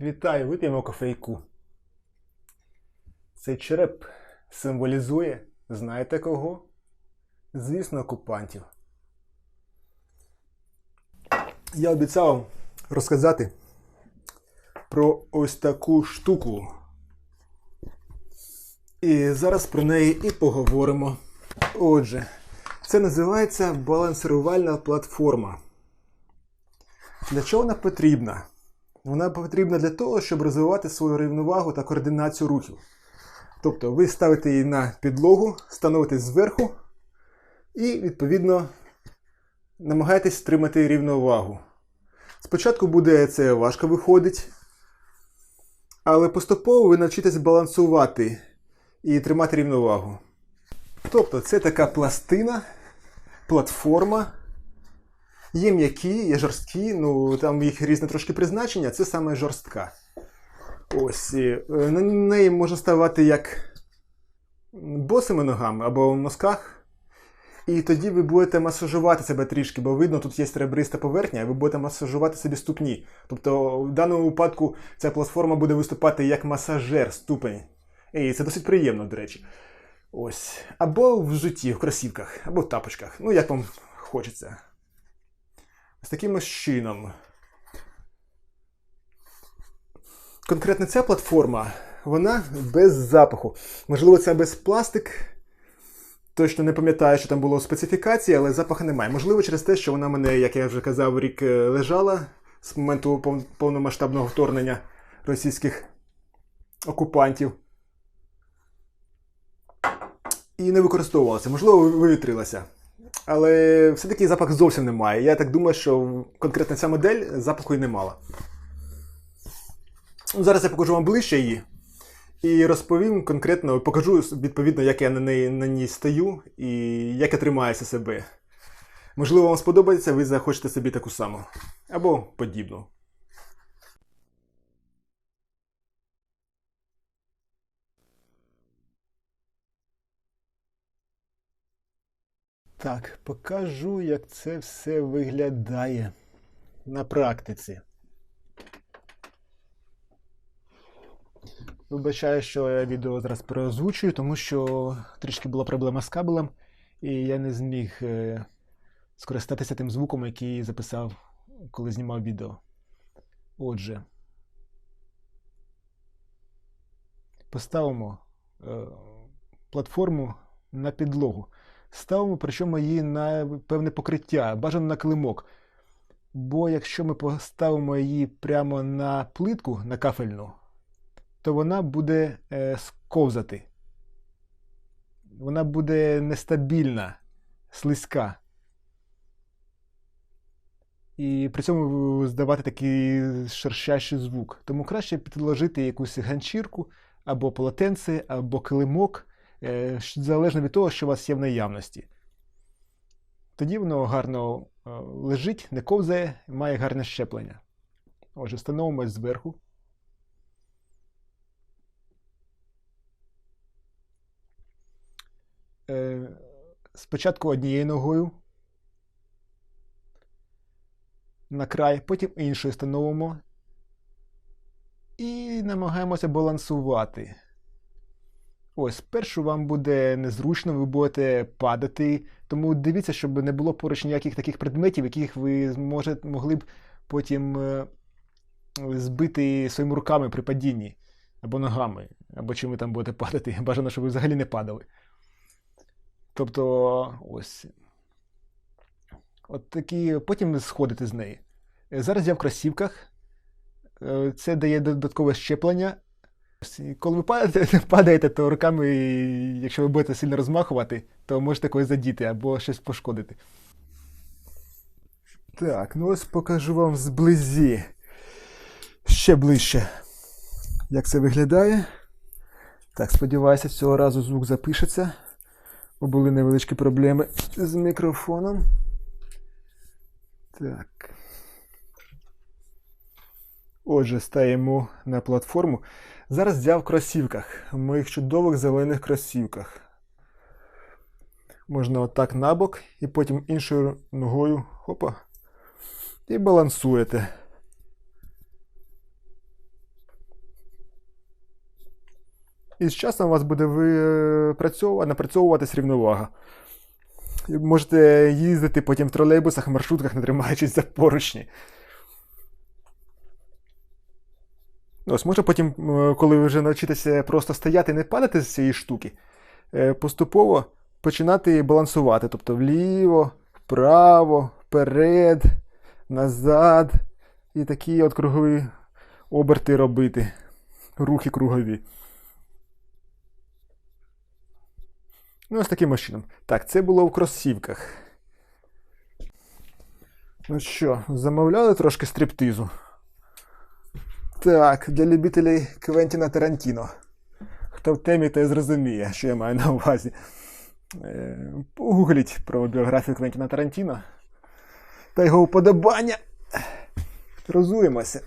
Вітаю, вип'ємо кофейку. Цей череп символізує, знаєте кого? Звісно, окупантів. Я обіцяв розказати про ось таку штуку. І зараз про неї і поговоримо. Отже, це називається балансирувальна платформа. Для чого вона потрібна? Вона потрібна для того, щоб розвивати свою рівновагу та координацію рухів. Тобто ви ставите її на підлогу, становитесь зверху і, відповідно, намагаєтесь стримати рівновагу. Спочатку буде це важко виходить, але поступово ви навчитесь балансувати і тримати рівновагу. Тобто, це така пластина, платформа. Є м'які, є жорсткі, ну там їх різне трошки призначення, це саме жорстка. Ось. е, На неї можна ставати як босими ногами або в носках. І тоді ви будете масажувати себе трішки, бо видно, тут є ребриста поверхня, і ви будете масажувати собі ступні. Тобто, в даному випадку ця платформа буде виступати як масажер ступень. І це досить приємно, до речі. Ось. Або в житті, в кросівках, або в тапочках. Ну, як вам хочеться. З таким чином. Конкретно ця платформа, вона без запаху. Можливо, це без пластик. Точно не пам'ятаю, що там було специфікації, але запаху немає. Можливо, через те, що вона мене, як я вже казав, рік е, лежала з моменту повномасштабного вторгнення російських окупантів. І не використовувалася. Можливо, вивітрилася. Але все-таки запах зовсім немає. Я так думаю, що конкретно ця модель запаху і не мала. Ну, Зараз я покажу вам ближче її. І розповім конкретно, покажу відповідно, як я на неї на ній стою і як я тримаюся себе. Можливо, вам сподобається, ви захочете собі таку саму. Або подібну. Так, покажу, як це все виглядає на практиці. Вибачаю, що я відео зараз переозвучую, тому що трішки була проблема з кабелем, і я не зміг е, скористатися тим звуком, який записав, коли знімав відео. Отже, поставимо е, платформу на підлогу. Ставимо, причому її на певне покриття, бажано на килимок. Бо якщо ми поставимо її прямо на плитку, на кафельну, то вона буде е, сковзати. Вона буде нестабільна, слизька. І при цьому здавати такий шершащий звук. Тому краще підложити якусь ганчірку, або полотенце, або килимок, залежно від того, що у вас є в наявності. Тоді воно гарно е, лежить, не ковзає, має гарне щеплення. Отже, становимось зверху. Е, спочатку однією ногою на край, потім іншою становимо і намагаємося балансувати. Ось, спершу вам буде незручно, ви будете падати, тому дивіться, щоб не було поруч ніяких таких предметів, яких ви зможе, могли б потім е, збити своїми руками при падінні, або ногами, або чим ви там будете падати. Бажано, щоб ви взагалі не падали. Тобто, ось. От такі, потім сходити з неї. Зараз я в кросівках. Е, Це дає додаткове щеплення. Коли ви падаєте, падаєте, то руками, якщо ви будете сильно розмахувати, то можете когось задіти або щось пошкодити. Так, ну ось покажу вам зблизі. Ще ближче. Як це виглядає? Так, сподіваюся, цього разу звук запишеться. Бо були невеличкі проблеми з мікрофоном. Так. Отже, стаємо на платформу. Зараз я в кросівках, в моїх чудових зелених кросівках. Можна отак набок і потім іншою ногою хопа. І балансуєте. І з часом у вас буде випрацьовувати, напрацьовуватись рівновага. Можете їздити потім в тролейбусах, маршрутках, не тримаючись за поручні. Ось може потім, е, коли ви вже навчитеся просто стояти і не падати з цієї штуки, е, поступово починати балансувати. Тобто вліво, вправо, вперед, назад. І такі от кругові оберти робити. Рухи кругові. Ну, ось таким чином. Так, це було в кросівках. Ну що, замовляли трошки стриптизу? Так, для любителей Квентіна Тарантіно. Хто в темі, той зрозуміє, що я маю на увазі. Е, Погугліть про біографію Квентіна Тарантіно та його уподобання. Розуємося.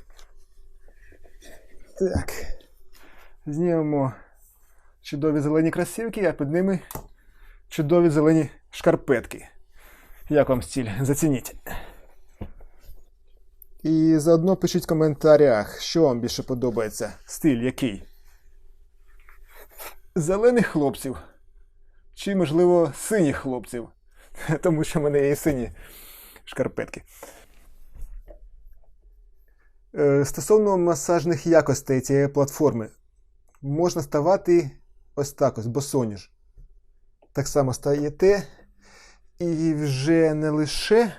Так. Знімемо чудові зелені красівки, а під ними чудові зелені шкарпетки. Як вам стіль? Зацініть. І заодно пишіть в коментарях, що вам більше подобається. Стиль який? Зелених хлопців. Чи, можливо, синіх хлопців. Тому що в мене є і сині шкарпетки. Е, Стосовно масажних якостей цієї платформи, можна ставати ось так ось, босоніж. Так само стаєте і вже не лише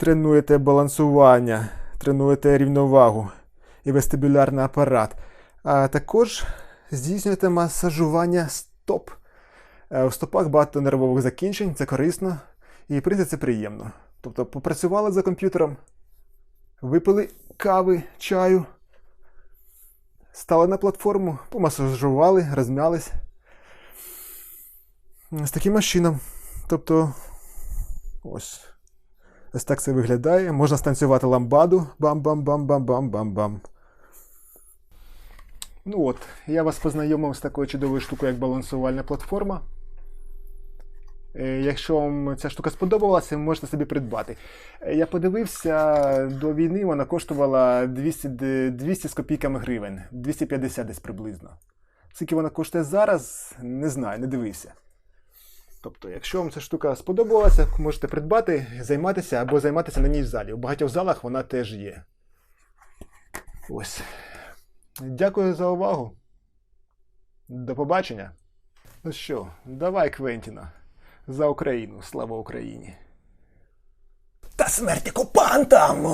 тренуєте балансування, тренуєте рівновагу і вестибулярний апарат, а також здійснюєте масажування стоп. Е, В стопах багато нервових закінчень, це корисно і прийде це приємно. Тобто попрацювали за комп'ютером, випили кави, чаю, стали на платформу, помасажували, розм'ялись. З таким чином. Тобто, ось. Ось так це виглядає. Можна станцювати ламбаду. Бам-бам-бам-бам-бам-бам-бам. Ну от, я вас познайомив з такою чудовою штукою, як балансувальна платформа. Е, Якщо вам ця штука сподобалася, можете собі придбати. Е, Я подивився, до війни вона коштувала 200, 200 з копійками гривень, 250 десь приблизно. Скільки вона коштує зараз, не знаю, не дивився. Тобто, якщо вам ця штука сподобалася, можете придбати, займатися або займатися на ній в залі. У багатьох залах вона теж є. Ось. Дякую за увагу. До побачення. Ну що, давай, Квентіна. За Україну. Слава Україні. Та смерть окупантам!